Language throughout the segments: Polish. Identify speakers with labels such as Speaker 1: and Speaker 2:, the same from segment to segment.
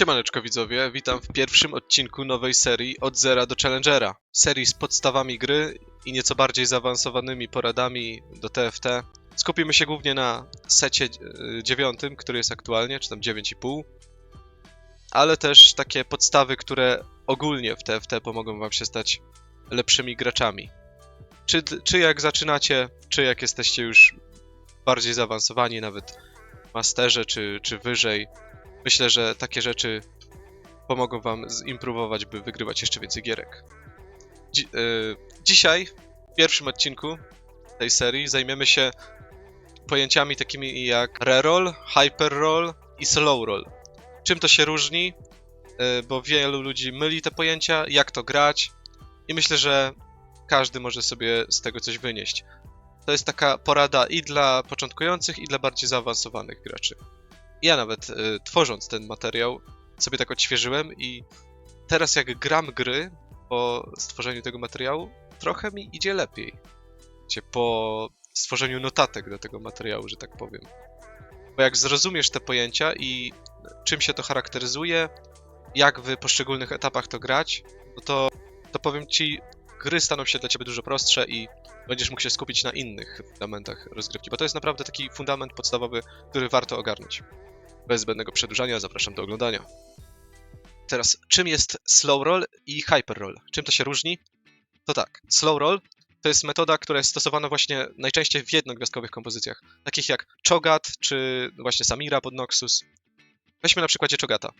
Speaker 1: Siemaneczko widzowie, witam w pierwszym odcinku nowej serii Od Zera do Challengera. Serii z podstawami gry i nieco bardziej zaawansowanymi poradami do TFT. Skupimy się głównie na secie e, dziewiątym, który jest aktualnie, czy tam 9,5. Ale też takie podstawy, które ogólnie w TFT pomogą wam się stać lepszymi graczami. Czy, czy jak zaczynacie, czy jak jesteście już bardziej zaawansowani, nawet masterze, czy, czy wyżej, Myślę, że takie rzeczy pomogą wam zimprowować, by wygrywać jeszcze więcej gierek. Dzi y dzisiaj, w pierwszym odcinku tej serii, zajmiemy się pojęciami takimi jak reroll, hyperroll i slow roll. Czym to się różni? Y bo wielu ludzi myli te pojęcia, jak to grać i myślę, że każdy może sobie z tego coś wynieść. To jest taka porada i dla początkujących, i dla bardziej zaawansowanych graczy ja nawet y, tworząc ten materiał sobie tak odświeżyłem i teraz jak gram gry po stworzeniu tego materiału, trochę mi idzie lepiej. Wiecie, po stworzeniu notatek do tego materiału, że tak powiem. Bo jak zrozumiesz te pojęcia i czym się to charakteryzuje, jak w poszczególnych etapach to grać, no to, to powiem ci, gry staną się dla ciebie dużo prostsze i będziesz mógł się skupić na innych fundamentach rozgrywki, bo to jest naprawdę taki fundament podstawowy, który warto ogarnąć. Bez zbędnego przedłużania zapraszam do oglądania. Teraz, czym jest slow roll i hyper roll? Czym to się różni? To tak, slow roll to jest metoda, która jest stosowana właśnie najczęściej w jednogwiazdkowych kompozycjach, takich jak Chogat czy właśnie Samira pod Noxus. Weźmy na przykładzie Chogata.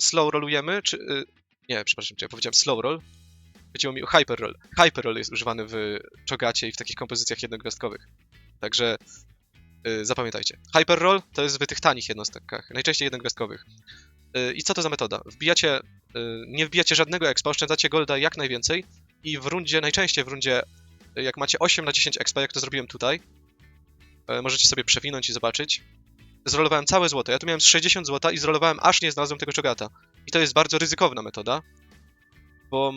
Speaker 1: Slow rollujemy, czy... Y, nie, przepraszam, ja powiedziałem slow roll. Chodziło mi o hyper roll. Hyper roll jest używany w Chogacie i w takich kompozycjach jednogwiazdkowych. Także Yy, zapamiętajcie. Hyperroll to jest w tych tanich jednostkach, najczęściej jednogwiazdkowych. Yy, I co to za metoda? Wbijacie, yy, nie wbijacie żadnego expa, oszczędzacie golda jak najwięcej i w rundzie, najczęściej w rundzie, jak macie 8 na 10 expa, jak to zrobiłem tutaj, możecie sobie przewinąć i zobaczyć. Zrolowałem całe złoto. Ja tu miałem 60 złota i zrolowałem aż nie znalazłem tego czogata. I to jest bardzo ryzykowna metoda, bo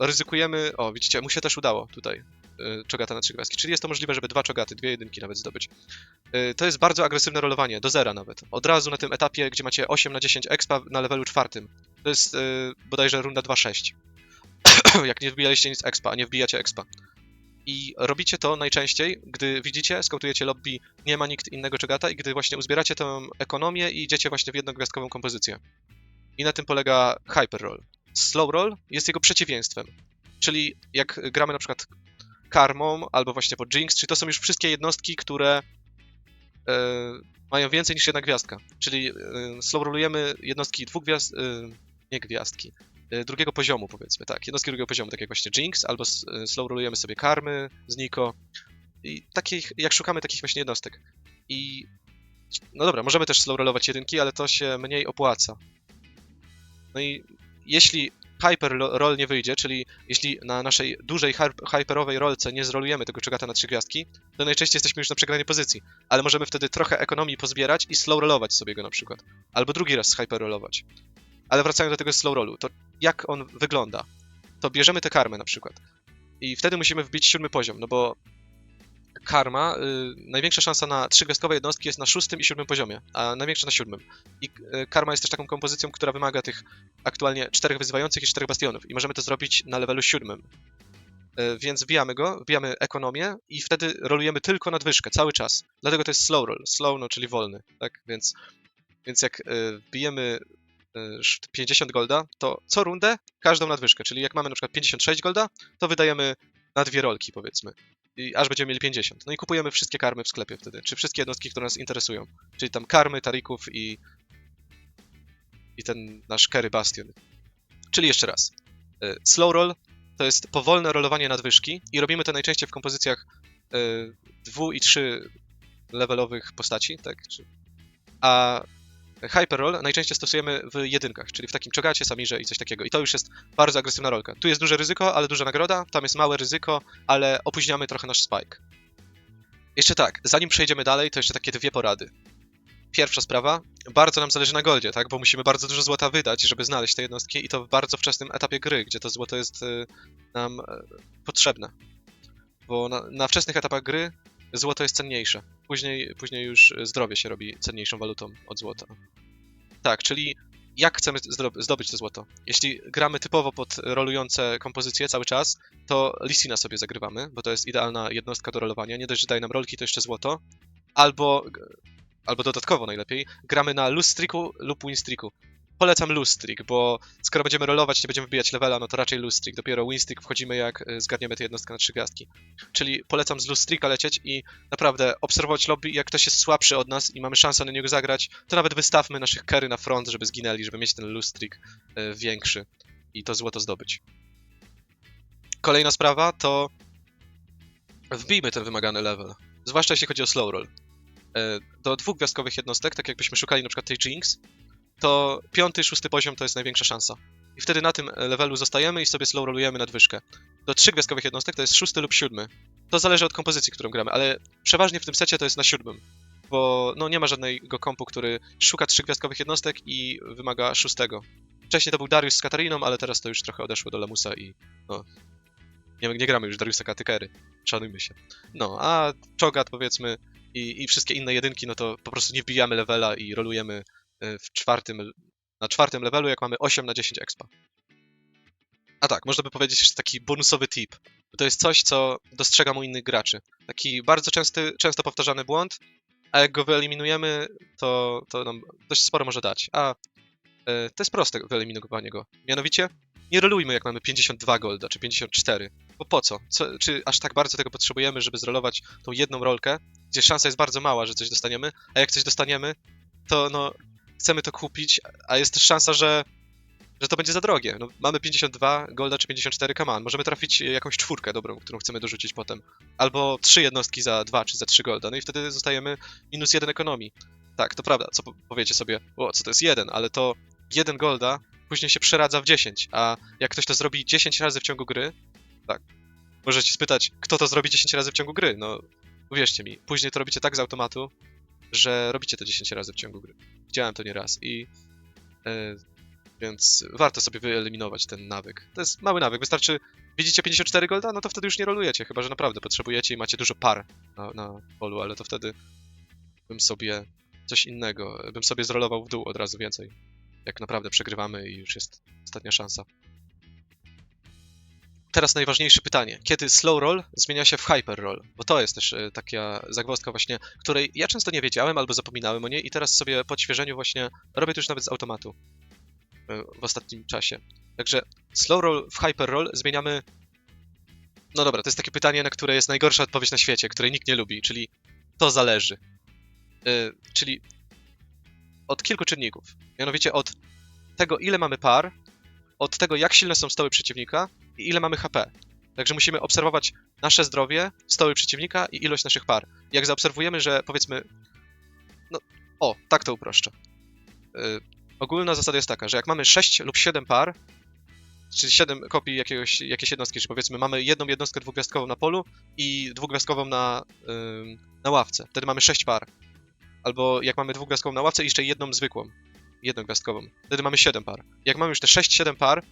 Speaker 1: ryzykujemy... O, widzicie, mu się też udało tutaj. Y, czogata na trzy gwiazdki. Czyli jest to możliwe, żeby dwa czogaty, dwie jedynki nawet zdobyć. Y, to jest bardzo agresywne rolowanie, do zera nawet. Od razu na tym etapie, gdzie macie 8 na 10 expa na levelu czwartym. To jest yy, bodajże runda 2-6. Jak nie wbijaliście nic expa, a nie wbijacie expa. I robicie to najczęściej, gdy widzicie, skautujecie lobby, nie ma nikt innego czogata i gdy właśnie uzbieracie tę ekonomię i idziecie właśnie w jednogwiazdkową kompozycję. I na tym polega hyper roll. Slow roll jest jego przeciwieństwem. Czyli jak gramy na przykład karmą, albo właśnie po Jinx, czyli to są już wszystkie jednostki, które e, mają więcej niż jedna gwiazdka. Czyli e, slowrollujemy jednostki dwóch gwiazd, e, nie gwiazdki, e, drugiego poziomu powiedzmy, tak, jednostki drugiego poziomu, tak jak właśnie Jinx, albo e, slowrollujemy sobie karmy z Niko i takich, jak szukamy takich właśnie jednostek. I no dobra, możemy też slowrollować jedynki, ale to się mniej opłaca. No i jeśli hyper roll nie wyjdzie, czyli jeśli na naszej dużej hyperowej rolce nie zrolujemy tego czogata na trzy gwiazdki, to najczęściej jesteśmy już na przegranej pozycji. Ale możemy wtedy trochę ekonomii pozbierać i slow rollować sobie go na przykład. Albo drugi raz hyper rollować. Ale wracając do tego slow rollu, to jak on wygląda? To bierzemy tę karmę na przykład. I wtedy musimy wbić siódmy poziom, no bo karma, y, największa szansa na trzygwiazdkowe jednostki jest na szóstym i siódmym poziomie, a największa na siódmym. I y, karma jest też taką kompozycją, która wymaga tych aktualnie czterech wyzywających i czterech bastionów. I możemy to zrobić na levelu siódmym. Y, więc wbijamy go, wbijamy ekonomię i wtedy rolujemy tylko nadwyżkę, cały czas. Dlatego to jest slow roll. Slow, no czyli wolny, tak? Więc, więc jak y, wbijemy 50 y, golda, to co rundę każdą nadwyżkę. Czyli jak mamy na przykład 56 golda, to wydajemy na dwie rolki, powiedzmy i aż będziemy mieli 50. No i kupujemy wszystkie karmy w sklepie wtedy, czy wszystkie jednostki, które nas interesują. Czyli tam karmy, tarików i i ten nasz Kerry Bastion. Czyli jeszcze raz. E, slow roll to jest powolne rolowanie nadwyżki i robimy to najczęściej w kompozycjach e, dwu i trzy levelowych postaci, tak? A Hyperroll najczęściej stosujemy w jedynkach, czyli w takim czogacie, samirze i coś takiego. I to już jest bardzo agresywna rolka. Tu jest duże ryzyko, ale duża nagroda, tam jest małe ryzyko, ale opóźniamy trochę nasz spike. Jeszcze tak, zanim przejdziemy dalej, to jeszcze takie dwie porady. Pierwsza sprawa, bardzo nam zależy na goldzie, tak? Bo musimy bardzo dużo złota wydać, żeby znaleźć te jednostki i to w bardzo wczesnym etapie gry, gdzie to złoto jest y, nam y, potrzebne. Bo na, na wczesnych etapach gry złoto jest cenniejsze. Później, później już zdrowie się robi cenniejszą walutą od złota. Tak, czyli jak chcemy zdobyć to złoto. Jeśli gramy typowo pod rolujące kompozycje cały czas, to Lisina sobie zagrywamy, bo to jest idealna jednostka do rolowania. Nie dość, że daje nam rolki, to jeszcze złoto. Albo, albo dodatkowo najlepiej, gramy na lose streaku lub win streaku. Polecam lose streak, bo skoro będziemy rolować, nie będziemy wbijać levela, no to raczej lose streak. Dopiero win streak wchodzimy, jak y, zgarniemy tę jednostkę na trzy gwiazdki. Czyli polecam z lose streaka lecieć i naprawdę obserwować lobby. Jak ktoś jest słabszy od nas i mamy szansę na niego zagrać, to nawet wystawmy naszych carry na front, żeby zginęli, żeby mieć ten lose streak y, większy i to złoto zdobyć. Kolejna sprawa to wbijmy ten wymagany level. Zwłaszcza jeśli chodzi o slow roll. Y, Do dwóch gwiazdkowych jednostek, tak jakbyśmy szukali przykład tej Jinx, to piąty, szósty poziom to jest największa szansa. I wtedy na tym levelu zostajemy i sobie slow rollujemy nadwyżkę. Do trzech gwiazdkowych jednostek to jest szósty lub siódmy. To zależy od kompozycji, którą gramy, ale przeważnie w tym secie to jest na siódmym. Bo no, nie ma żadnego kompu, który szuka trzech gwiazdkowych jednostek i wymaga szóstego. Wcześniej to był Darius z Katariną, ale teraz to już trochę odeszło do Lamusa i no... Nie, nie gramy już Dariusa Katykery. Szanujmy się. No, a Chogat powiedzmy i, i wszystkie inne jedynki, no to po prostu nie wbijamy levela i rolujemy w czwartym, na czwartym levelu, jak mamy 8 na 10 expa. A tak, można by powiedzieć jeszcze taki bonusowy tip. To jest coś, co dostrzegam u innych graczy. Taki bardzo częsty, często powtarzany błąd, a jak go wyeliminujemy, to, to nam dość sporo może dać. A y, to jest proste wyeliminowanie go. Mianowicie, nie rolujmy jak mamy 52 golda, czy 54. Bo po co? co? Czy aż tak bardzo tego potrzebujemy, żeby zrolować tą jedną rolkę, gdzie szansa jest bardzo mała, że coś dostaniemy, a jak coś dostaniemy, to no chcemy to kupić, a jest też szansa, że, że to będzie za drogie. No, mamy 52 golda czy 54 kaman. Możemy trafić jakąś czwórkę dobrą, którą chcemy dorzucić potem. Albo trzy jednostki za 2 czy za 3 golda. No i wtedy zostajemy minus jeden ekonomii. Tak, to prawda, co po- powiecie sobie, o, co to jest jeden, ale to jeden golda później się przeradza w 10, a jak ktoś to zrobi 10 razy w ciągu gry, tak, możecie spytać, kto to zrobi 10 razy w ciągu gry, no uwierzcie mi, później to robicie tak z automatu, że robicie to 10 razy w ciągu gry. Widziałem to nieraz i e, więc warto sobie wyeliminować ten nawyk. To jest mały nawyk, wystarczy widzicie 54 golda, no to wtedy już nie rolujecie, chyba że naprawdę potrzebujecie i macie dużo par na, na polu, ale to wtedy bym sobie coś innego, bym sobie zrolował w dół od razu więcej. Jak naprawdę przegrywamy i już jest ostatnia szansa. Teraz najważniejsze pytanie. Kiedy slow roll zmienia się w hyper roll? Bo to jest też e, taka zagwozdka właśnie, której ja często nie wiedziałem albo zapominałem o niej i teraz sobie po odświeżeniu właśnie robię to już nawet z automatu e, w ostatnim czasie. Także slow roll w hyper roll zmieniamy... No dobra, to jest takie pytanie, na które jest najgorsza odpowiedź na świecie, której nikt nie lubi, czyli to zależy. E, Czyli od kilku czynników. Mianowicie od tego, ile mamy par, od tego, jak silne są stoły przeciwnika i ile mamy HP. Także musimy obserwować nasze zdrowie, stoły przeciwnika i ilość naszych par. Jak zaobserwujemy, że powiedzmy. No, o, tak to uproszczę. Yy, ogólna zasada jest taka, że jak mamy 6 lub 7 par, czyli 7 kopii jakiegoś, jakiejś jednostki, czyli powiedzmy mamy jedną jednostkę dwugwiazdkową na polu i dwugwiazdkową na, yy, na ławce, wtedy mamy 6 par. Albo jak mamy dwugwiazdkową na ławce i jeszcze jedną zwykłą, jednogwiazdkową, wtedy mamy 7 par. Jak mamy już te 6-7 par,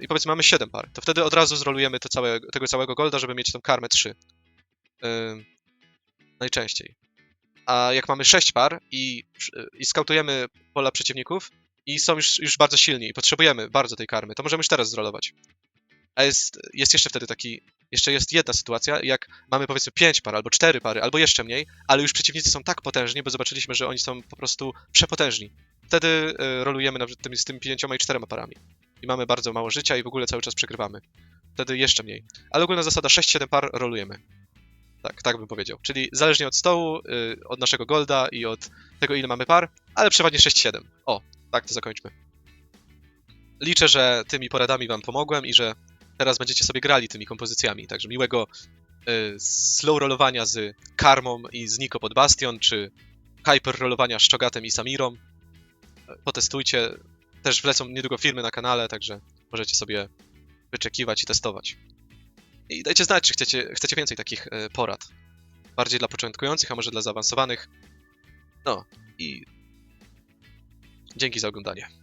Speaker 1: i powiedzmy mamy 7 par, to wtedy od razu zrolujemy to całe, tego całego golda, żeby mieć tą karmę 3. Yy, najczęściej. A jak mamy 6 par i, i skautujemy pola przeciwników i są już, już bardzo silni i potrzebujemy bardzo tej karmy, to możemy już teraz zrolować. A jest, jest jeszcze wtedy taki, jeszcze jest jedna sytuacja, jak mamy powiedzmy 5 par albo 4 pary, albo jeszcze mniej, ale już przeciwnicy są tak potężni, bo zobaczyliśmy, że oni są po prostu przepotężni. Wtedy y, rolujemy nawet tymi, z tymi 5 i 4 parami. I mamy bardzo mało życia i w ogóle cały czas przegrywamy. Wtedy jeszcze mniej. Ale ogólna zasada 6-7 par rolujemy. Tak, tak bym powiedział. Czyli zależnie od stołu, y, od naszego golda i od tego, ile mamy par, ale przeważnie 6-7. O, tak to zakończmy. Liczę, że tymi poradami wam pomogłem i że teraz będziecie sobie grali tymi kompozycjami. Także miłego y, slow rollowania z Karmą i z Niko pod Bastion, czy hyper rollowania z Czogatem i Samirą. Potestujcie. Też wlecą niedługo filmy na kanale, także możecie sobie wyczekiwać i testować. I dajcie znać, czy chcecie, chcecie więcej takich y, porad. Bardziej dla początkujących, a może dla zaawansowanych. No i dzięki za oglądanie.